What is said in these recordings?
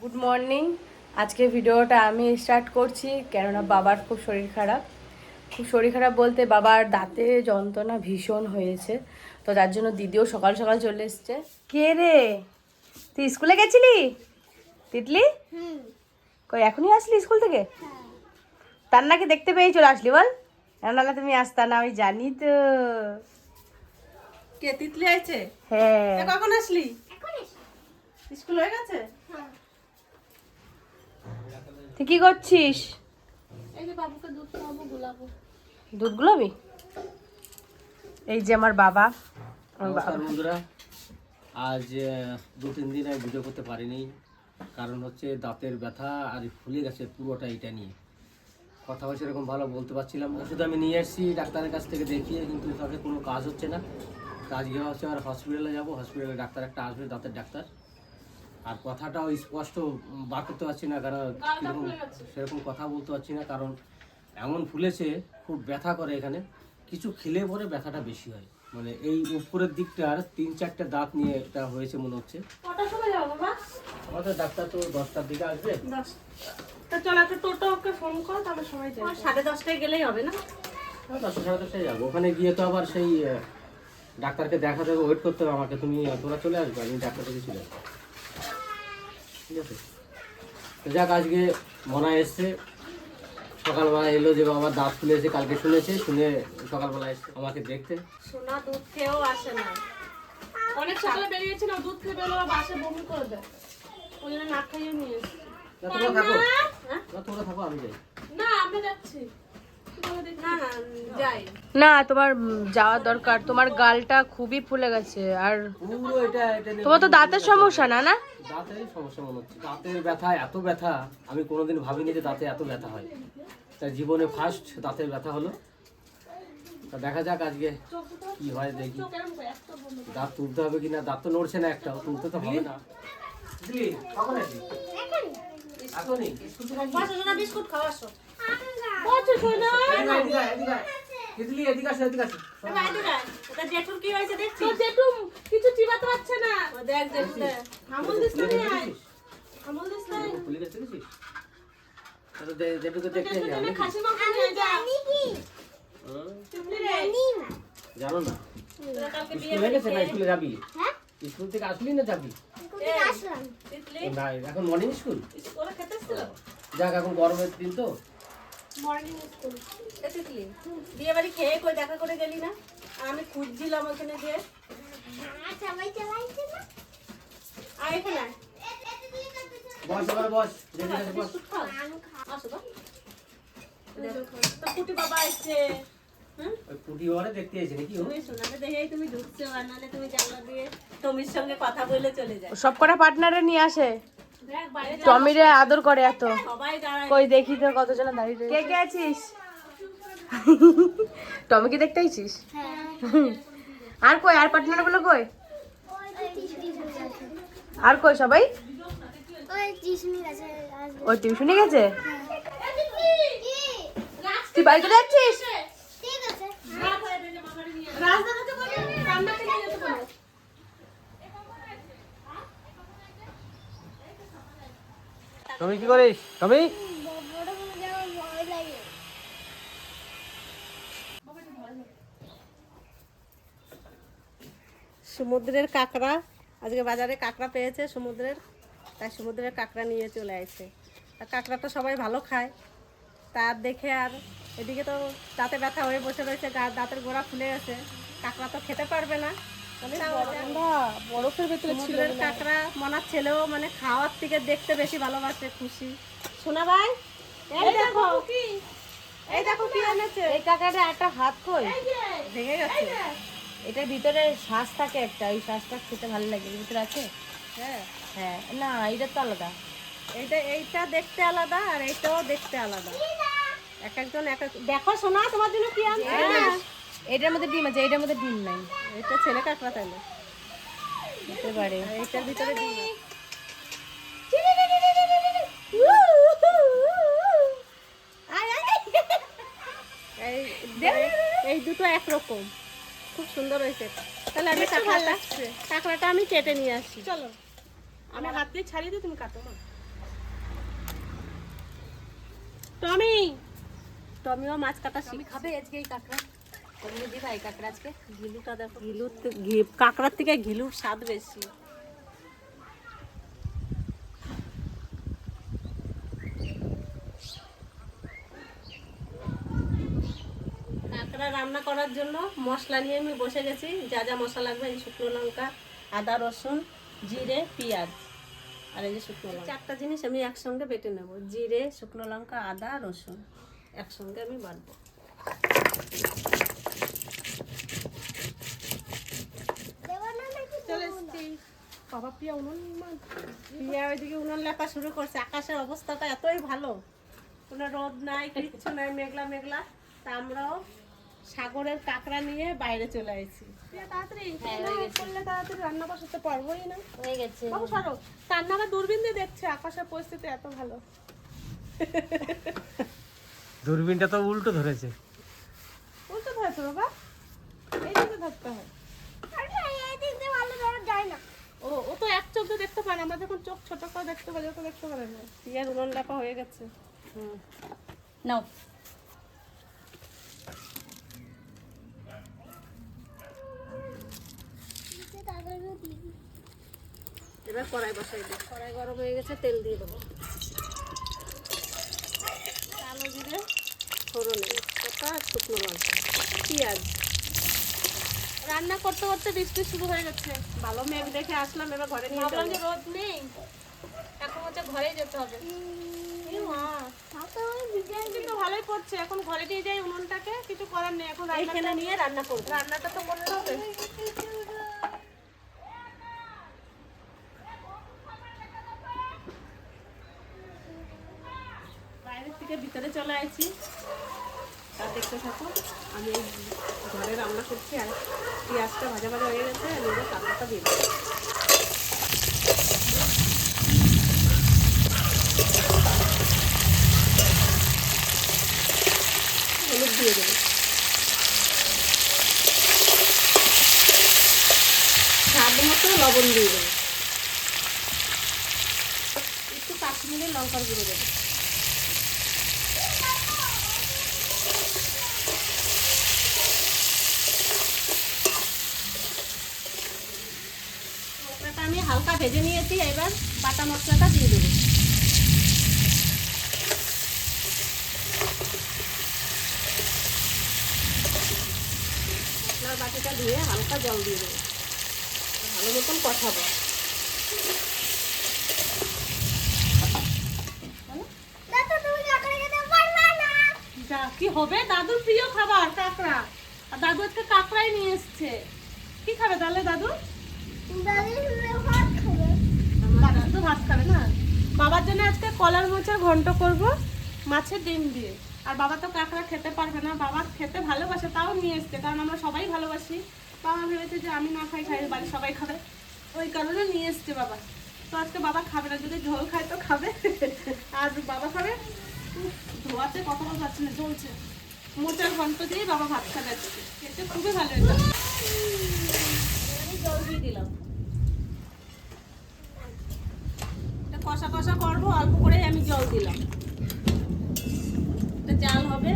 Good morning আজকে ভিডিওটা আমি স্টার্ট করছি কেননা বাবার খুব শরীর খারাপ। খুব শরীর খারাপ বলতে বাবার দাঁতে যন্ত্রণা ভীষণ হয়েছে তো যার জন্য দিদিও সকাল সকাল চলে এসছে। কে রে? তুই স্কুলে গেছিলি? তিতলি? কই এখনই আসলি স্কুল থেকে? তার নাকি দেখতে পেয়েই চলে আসলি বল। নাহলে তুমি আসতা না আমি জানি তো। কে তিতলি আছে? হ্যাঁ। কখন আসলি? স্কুল হয়ে গেছে? তুই কি করছিস? এই যে দুধ গোলাবো। দুধ গুলাবি এই যে আমার বাবা। বন্ধুরা। আজ দু তিন দিন আমি ভিডিও করতে পারিনি। কারণ হচ্ছে দাঁতের ব্যথা আর ফুলে গেছে পুরোটা এটা নিয়ে। কথা হচ্ছে এরকম ভালো বলতে পারছিলাম না। ওষুধ আমি নিয়ে এসেছি ডাক্তারের কাছ থেকে দেখিয়ে কিন্তু তাতে কোনো কাজ হচ্ছে না। কাজ গিয়ে হচ্ছে আর হসপিটালে যাব। হসপিটালে ডাক্তার একটা আসবে দাঁতের ডাক্তার। আর কথাটাও স্পষ্ট বার করতে পারছি না কারণ কীরকম সেরকম কথা বলতে পারছি না কারণ এমন ফুলেছে খুব ব্যথা করে এখানে। কিছু খেলে পরে ব্যথাটা বেশি হয়। মানে এই উপরের দিকটার তিন চারটে দাঁত নিয়ে এটা হয়েছে মনে হচ্ছে। আমাদের ডাক্তার তো দশটার দিকে আসবে। তা চল একটা টোটো ওকে ফোন কর তাহলে সময় যাবে। সাড়ে দশটায় গেলেই হবে না? দশটা সাড়ে দশটায় যাব। ওখানে গিয়ে তো আবার সেই ডাক্তারকে দেখা হবে ওয়েট করতে হবে আমাকে। তুমি তোরা চলে আসবে আমি ডাক্তার কাছে চলে আসব ঠিক আছে? তো যাক আজকে মনে এসছে। সকালবেলা এলো যে বাবা দাঁত খুলেছে কালকে শুনেছে শুনে সকালবেলা এসছে। আমাকে দেখতে। সোনা দুধ খেয়েও আসে না। অনেক সকালে বেরিয়েছিল দুধ খেয়ে বেরোলো বাসে বমি করে দেয়। ওই জন্য না খাইয়ে নিয়ে এসেছি। না তোমরা থাকো? না তোমরা থাকো আমি যাই। না আমরা যাচ্ছি। না না যাই। না তোমার উম, যাওয়ার দরকার। তোমার গালটা খুবই ফুলে গেছে আর পুরো এটা এটা নিয়ে তোমার তো দাঁতের সমস্যা না না? দাঁতের সমস্যা মনে হচ্ছে। দাঁতের ব্যথা এত ব্যথা আমি কোনোদিন ভাবিনি যে দাঁতে এত ব্যথা হয়। তা জীবনে ফার্স্ট দাঁতের ব্যথা হলো। তা দেখা যাক আজকে কি হয় দেখি। দাঁত তুলতে হবে কিনা? দাঁত তো নড়ছে না একটাও তুলতে তো হবে না? বিস্কুট খাওয়া এদিকে আসো, এদিকে আসো। ওটা জেঠুর কি হয়েছে জেঠু কিছু চিবাতে পারছে না। ও দেখ দেখ আমুল দিস না ফুলে রে গেছে দেখছিস? আমুল দিস না। ফুলে গেছে দেখছিস? তাহলে জেঠুকে দেখতে এলি আমি খাসি মাংস নিয়ে যা। হুম, চুপলি রে। জানো না। তোরা কালকে বিয়ে স্কুল না স্কুলে যাবি? স্কুল থেকে আসলি না যাবি? না এখন মর্নিং স্কুল খেতে যাক এখন গরমের দিন তো। মর্নিং স্কুল এ বিয়ে বাড়ি খেয়ে কই দেখা করে গেলি না? আর আমি খুঁজছিলাম ওখানে যে। আয় এখানে? বস এবার বস বস। আসো তো। তো বাবা আসছে পুটি ওরে দেখতে এসে নাকি তুমি শোনাতে দেখেই তুমি ঢুকছো আর নাহলে তুমি জানলা দিয়ে টমির সঙ্গে কথা বলে চলে যাও সব কটা পার্টনারে নিয়ে আসে। টমিরে আদর করে এত। কই দেখি তো কতজন দাঁড়িয়ে কে কে আছিস? টমি কি দেখতে আইছিস? আর কই? আর পার্টনারগুলো কই? আর কই সবাই? ওই টিউশনে গেছে তুই বাড়ি চলে যাচ্ছিস রাস্তা থেকে বলে রান্না থেকে যেতে বলে তুমি কি করিস? তুমি সমুদ্রের কাঁকড়া, আজকে বাজারে কাঁকড়া পেয়েছে সমুদ্রের, তাই সমুদ্রের কাঁকড়া নিয়ে চলে আসছে। আর কাঁকড়াটা সবাই ভালো খায়। তার দেখে আর এদিকে তো দাঁতে ব্যথা হয়ে বসে রয়েছে দাঁতের গোড়া ফুলে গেছে। কাঁকড়া তো খেতে পারবে না। বরফের ভেতরে সমুদ্রের কাঁকড়া মনার ছেলেও মানে খাওয়ার থেকে দেখতে বেশি ভালোবাসে খুশি। শোনা ভাই এই দেখো এই দেখো কি এনেছে? এই কাকাটা একটা হাত কই? ভেঙে গেছে। এটার ভিতরে শ্বাস থাকে একটা ওই শ্বাসটা খেতে ভালো লাগে ভিতরে আছে? হ্যাঁ। হ্যাঁ না এটা তো আলাদা। এইটা এইটা দেখতে আলাদা আর এইটাও দেখতে আলাদা। এক একজন এক এক দেখো শোনা তোমার জন্য কি আনছে? এটার মধ্যে ডিম আছে এটার মধ্যে ডিম নাই। এটা ছেলে কাঁকড়া তাহলে। হতে পারে। আর এইটার ভিতরে ডিম। এই দুটো একরকম। খুব সুন্দর হয়েছে। তাহলে আমি কাঁকড়াটা কাঁকড়াটা আমি কেটে নিয়ে আসছি চলো। আমি হাত দিয়ে ছাড়িয়ে দিই তুমি কাটো টমি! টমিও মাছ কাটা আমি খাবে আজকে এই কাঁকড়া। দিবা এই কাঁকড়া আজকে ঘিলুটা দেখো। ঘিলুর কাঁকড়ার থেকে ঘিলুর স্বাদ বেশি। কাঁকড়া রান্না করার জন্য মশলা নিয়ে আমি বসে গেছি। যা যা মশলা লাগবে এই শুকনো লঙ্কা আদা রসুন জিরে পেঁয়াজ আর এই যে শুকনো লঙ্কা। চারটা জিনিস আমি একসঙ্গে বেটে নেব জিরে শুকনো লঙ্কা আদা রসুন। একসঙ্গে আমি বাটবো চলে এসছি বাবা প্রিয়া উনুন মা- প্রিয়া ওইদিকে উনুন লেপা শুরু করছে। আকাশের অবস্থাটা এতই ভালো। কোনো রোদ নাই কিচ্ছু নাই মেঘলা মেঘলা। তা আমরাও সাগরের কাঁকড়া নিয়ে বাইরে চলে এসেছি প্রিয়া তাড়াতাড়ি না করলে তাড়াতাড়ি রান্না বসাতে পারবোই না। হয়ে গেছে। বাবু সরো। রান্না আবার দূরবীন দিয়ে দেখছে? আকাশের পরিস্থিতি এত ভালো। দূরবীনটা তো উল্টো ধরেছে। উল্টো ধরেছো বাবা। এই দিকে ধরতে হয়। ও ও তো এক চোখ দিয়ে দেখতে পায় না। আমরা যখন চোখ ছোট করে দেখতে পাই যখন দেখতে পারে না। টিয়ার উনুন লেপা হয়ে গেছে। হুম। নাও। এবার কড়াই বসাই দিই। কড়াই গরম হয়ে গেছে তেল দিয়ে দেবো। কালো জিরে ফোড়নে আর শুকনো লঙ্কা। পেঁয়াজ। রান্না করতে করতে বৃষ্টি শুরু হয়ে গেছে ভালো মেঘ দেখে আসলাম এবার ঘরে নিয়ে ভাবলাম যে রোদ নেই। এখন হচ্ছে ঘরেই যেতে হবে। ভালোই পড়ছে এখন ঘরে নিয়ে যাই উনুনটাকে কিছু করার নেই। এখন নিয়ে রান্না করব। রান্নাটা তো করতে হবে। বাইরের থেকে ভিতরে চলে আসছি তা দেখতে থাকো আমি এই ঘরে রান্না করছি আর পেঁয়াজটা ভাজা ভাজা হয়ে গেছে আর নিজের কাঁকড়াটা দিয়ে দেবো হলুদ দিয়ে দেবো স্বাদ মতো লবণ দিয়ে দেবো। একটু কাশ্মীরি লঙ্কার গুঁড়ো দেবো। আমি হালকা ভেজে নিয়েছি, এবার বাটা মশলাটা দিয়ে দেবো। বাটিটা ধুয়ে হালকা জল দিয়ে দেবো। ভালো মতন কষাবো কি হবে? দাদুর প্রিয় খাবার কাঁকড়া। আর দাদু আজকে কাঁকড়াই নিয়ে এসছে। কি খাবে তাহলে দাদু? দাদু তো ভাত খাবে না। বাবার জন্য আজকে কলার মোচার ঘন্ট করব মাছের ডিম দিয়ে। আর বাবা তো কাঁকড়া খেতে পারবে না। বাবা খেতে ভালোবাসে তাও নিয়ে এসছে। কারণ আমরা সবাই ভালোবাসি। বাবা ভেবেছে যে আমি না খাই খাই, বাড়ির সবাই খাবে। ওই কারণে নিয়ে এসছে বাবা। তো আজকে বাবা খাবে না, যদি ঝোল খায় তো খাবে। আর বাবা খাবে। ধোয়াতে কথা বলতে না, জ্বলছে। মোচার ঘন্ট দিয়ে বাবা ভাত খাবে খেতে খুবই ভালো এটা জল দিয়ে দিলাম। কষা কষা করব, অল্প করেই আমি জল দিলাম। জাল হবে,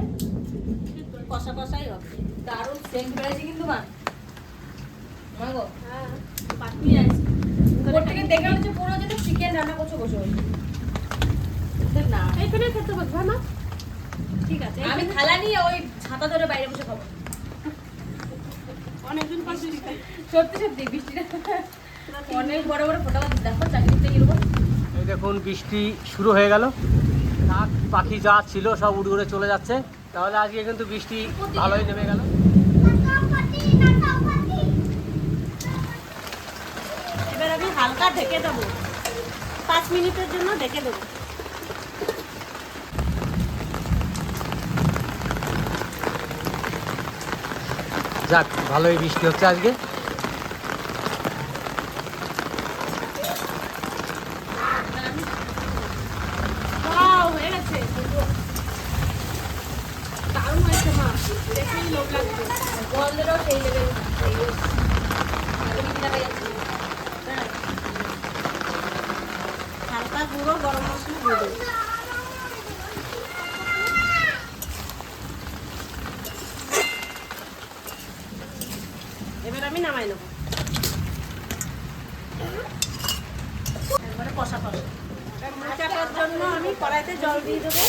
কষা কষাই হবে। দারুণ, সেন্ট বেড়েছে কিন্তু মা আমি থালা নিয়ে ওই ছাতা ধরে বাইরে বসে খাব। অনেকদিন পর সত্যি সত্যি বৃষ্টিটা। অনেক বড় বড় ফোটা দেখো চাকরিতে গেলবো এই দেখুন বৃষ্টি শুরু হয়ে গেল। কাক পাখি যা ছিল সব উড়ে উড়ে চলে যাচ্ছে। তাহলে আজকে কিন্তু বৃষ্টি ভালোই নেমে গেল এবার আমি হালকা ঢেকে দেবো। পাঁচ মিনিটের জন্য ঢেকে দেবো। যাক ভালোই বৃষ্টি হচ্ছে আজকে। লঙ্কা গুঁড়ো গরম মশলা গুঁড়ো এবার আমি নামাই নেব। কষা জন্য আমি কড়াইতে জল দিয়ে দেবো।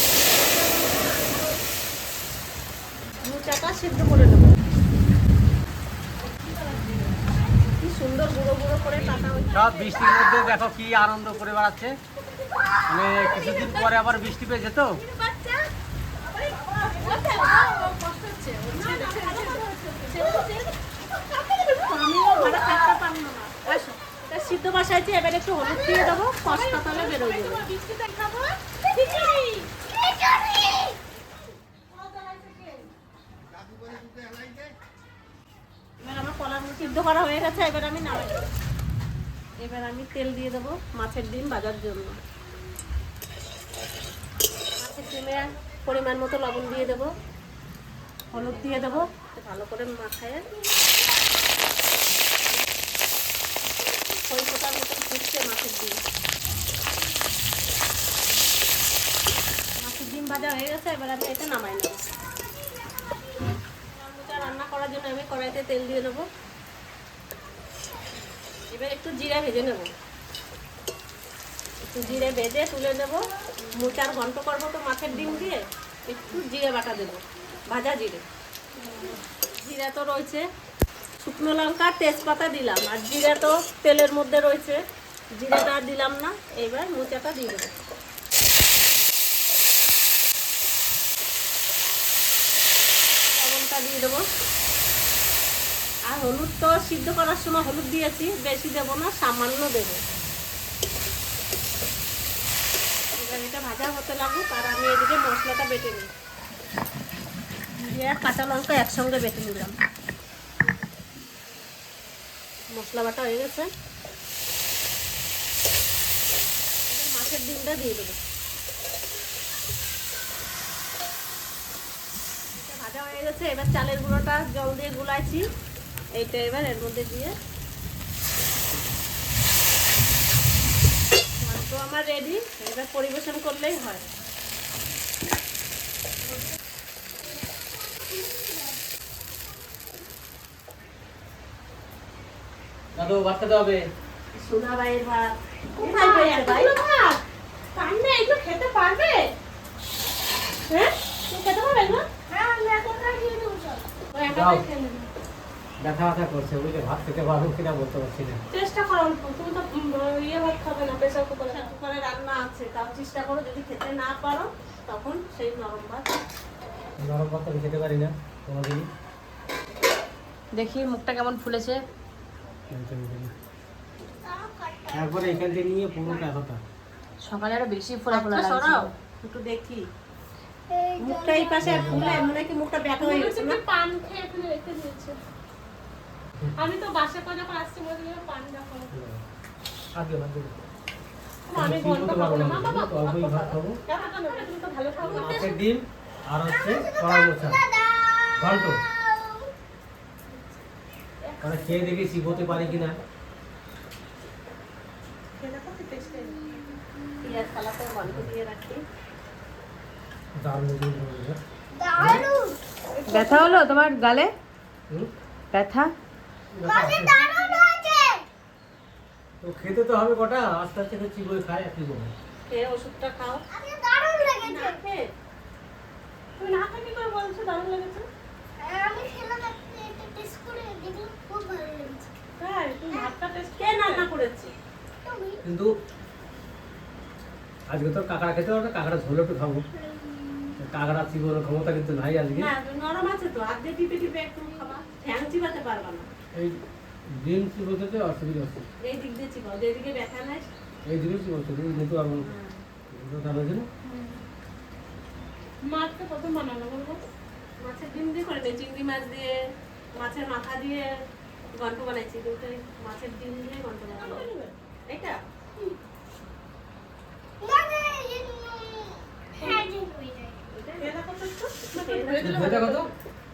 করে বৃষ্টির মধ্যে দেখো কি আনন্দ করে বেড়াচ্ছে। মানে কিছুদিন পরে আবার বৃষ্টি পেয়েছে তো। আমিও ঘরে থাকতে পারব না আসো এটা সিদ্ধ বসাইছি এবার একটু হলুদ দিয়ে দেবো তাহলে বেরোয় এবার আমার কলাগুলো সিদ্ধ করা হয়ে গেছে, এবার আমি নামাই এবার আমি তেল দিয়ে দেবো মাছের ডিম ভাজার জন্য। মাছের ডিমে পরিমাণ মতো লবণ দিয়ে দেবো। হলুদ দিয়ে দেবো। ভালো করে মাখায়। খই ডিম। মাছের ডিম ভাজা হয়ে গেছে, এবার আমি নামাই নেব। রান্না করার জন্য আমি কড়াইতে তেল দিয়ে দেবো। এবার একটু জিরা ভেজে নেব। একটু জিরে ভেজে তুলে নেব। মোচার ঘন্ট করব তো মাছের ডিম দিয়ে, একটু জিরে বাটা দেবো, ভাজা জিরে। জিরা তো রয়েছে, শুকনো লঙ্কা, তেজপাতা দিলাম, আর জিরা তো তেলের মধ্যে রয়েছে। জিরাটা দিলাম না এবার মোচাটা দিয়ে দেবো। দিয়ে দেবো। আর হলুদ তো সিদ্ধ করার সময় হলুদ দিয়েছি, বেশি দেবো না, সামান্য দেবো। এটা ভাজা হতে লাগুক আর আমি এদিকে মশলাটা বেটে নিই। দিয়ে কাঁচা লঙ্কা একসঙ্গে বেটে নিলাম। মশলা বাটা হয়ে গেছে। মাছের ডিমটা দিয়ে দেবো। ভাজা হয়ে গেছে। এবার চালের গুঁড়োটা জল দিয়ে গুলাইছি। এইটা এবার এর মধ্যে দিয়ে তো আমার রেডি এবার পরিবেশন করলেই হয়। দাদু বাচ্চাতে হবে? সোনা ভাইয়ের ভাত। কোথায় ভাই কান্না এগুলো খেতে পারবে? হ্যাঁ? খেতে পারবে এগুলো? ও একা দাও। খেয়ে নেবে। ব্যথা ব্যথা করছে বুঝলে? ভাত খেতে পারব কিনা বলতে পারছি না। চেষ্টা করো অল্প তুমি তো ইয়ে ভাত খাবে না প্রেসার কুকারে। কুকারে রান্না আছে তাও চেষ্টা করো যদি খেতে না পারো তখন সেই নরম ভাত। নরম ভাত আমি খেতে পারি না কোনোদিনই। দেখি মুখটা কেমন ফুলেছে। একবারে এখান থেকে নিয়ে পুরোটা এতটা। সকালে আরও বেশি ফোলা ফোলা লাগছে। একটু দেখি। মুখটা এই পাশে আর ফুলে মনে হয় কি মুখটা ব্যথা হয়ে গেছে না? পান খেয়ে ফেলে রেখে দিয়েছে। আমি তো বাসা করে যখন আসছি মনে পান দেখো আগে আমি গন্ধ খাব না। না, বাবা অল্পই ভাত খাব। তুমি তো ভালো খাব ডিম আর হচ্ছে কড়া মোচা ঘন্ট। মানে খেয়ে দেখি শিখতে পারি কিনা। পেঁয়াজ কালাতে বন্ধ দিয়ে রাখি। দারুণ ব্যথা হলো তোমার গালে? ব্যথা? তো খেতে তো হবে কটা? আস্তে আস্তে করে চিবোই খাই আর কি করব খেয়ে ওষুধটা খাও। না খেয়ে। তুমি না কি করে বলছো? দারুণ লেগেছে। তাই তুমি ভাতটা টেস্ট কে রান্না করেছে। কিন্তু আজকে তো কাঁকড়া খেতে হবে কাঁকড়া ঝোল একটু খাব। কাঁকড়া চিবোনোর ক্ষমতা কিন্তু নাই আজকে। না নরম আছে তো। আগে টিপে টিপে একটু খাবা। ফ্যান চিবাতে পারবা না। এই ডিম চিবোতে অসুবিধা হচ্ছে? এই দিক দিয়ে চিবাও যেদিকে ব্যথা নাই? এই দিকে চিবোতে ডিম নিতে কিন্তু তার জন্য মাছটা প্রথম বানানো বলব। মাছের ডিম দিয়ে করে চিংড়ি মাছ দিয়ে মাছের মাথা দিয়ে ঘন্ট বানাইছি কিন্তু মাছের ডিম দিয়ে ঘন্ট বানাবো এটা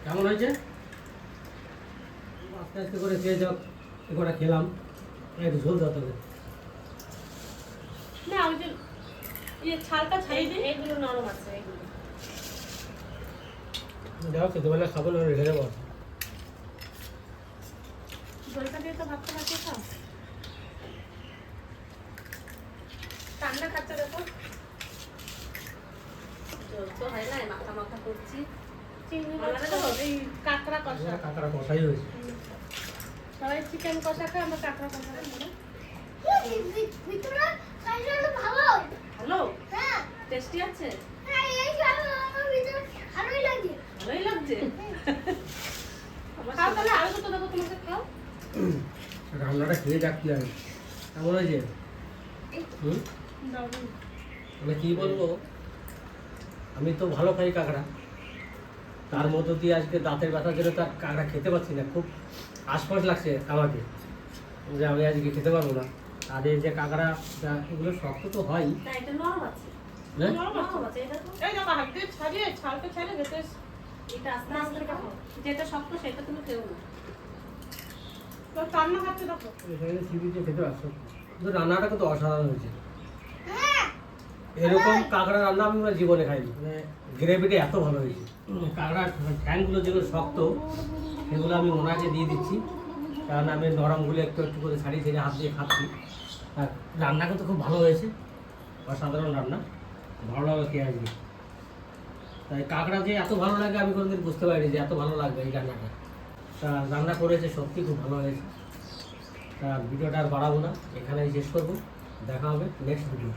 কেমন হয়েছে? আস্তে করে খেয়ে যাও এ কটা খেলাম। একটু ঝোল দাও তবে না ওই যে ইয়ে ছালটা ছাড়িয়ে দিই এইগুলো নরম আছে এইগুলো যাও খেতে খাব না রেখে দেবো। জলটা দিয়ে তো ভাতটা খাও। খাচ্ছে দেখো। জল তো হয় না মাথা মাথা করছি। কাঁকড়া কষা। কাঁকড়া কষাই হয়েছে। সবাই চিকেন কষা খায় আমরা কাঁকড়া কষা খাই ভিতরে সাইজটা ভালো? ভালো হ্যাঁ টেস্টি আছে? হ্যাঁ এই সাইজ আমার ভিতরে ভালোই লাগে ভালোই লাগছে। আমার খাও তাহলে আরও দুটো দেবো তোমাকে? খাও। রান্নাটা খেয়ে হবে কেমন হয়েছে? হুম। মানে কি বলব? আমি তো ভালো খাই কাঁকড়া। তার মধ্য দিয়ে আজকে দাঁতের ব্যথার জন্য তার কাঁকড়া খেতে পারছি না খুব আশপাশ লাগছে আমাকে যে আমি আজকে খেতে পারব না। আর এই যে কাঁকড়া এগুলো শক্ত তো হয়। না এটা নরম আছে। হ্যাঁ? যেটা শক্ত সেটা তুমি কিন্তু রান্নাটা কিন্তু অসাধারণ হয়েছে। হ্যাঁ। এরকম কাঁকড়া রান্না আমি আমার জীবনে খাইনি। মানে গ্রেভিটা এত ভালো হয়েছে। ফ্যানগুলো যেগুলো শক্ত, সেগুলো আমি ওনাকে দিয়ে দিচ্ছি। কারণ আমি নরমগুলো একটু একটু করে ছাড়িয়ে ছেড়ে হাত দিয়ে খাচ্ছি। আর রান্না কিন্তু খুব ভালো হয়েছে, অসাধারণ রান্না। ভালো লাগল কে আসবে তাই কাঁকড়া যে এত ভালো লাগে আমি কোনোদিন বুঝতে পারিনি যে এত ভালো লাগবে এই রান্নাটা। তা রান্না করেছে সত্যি খুব ভালো হয়েছে। তা ভিডিওটা আর বাড়াবো না, এখানেই শেষ করব। দেখা হবে নেক্সট ভিডিও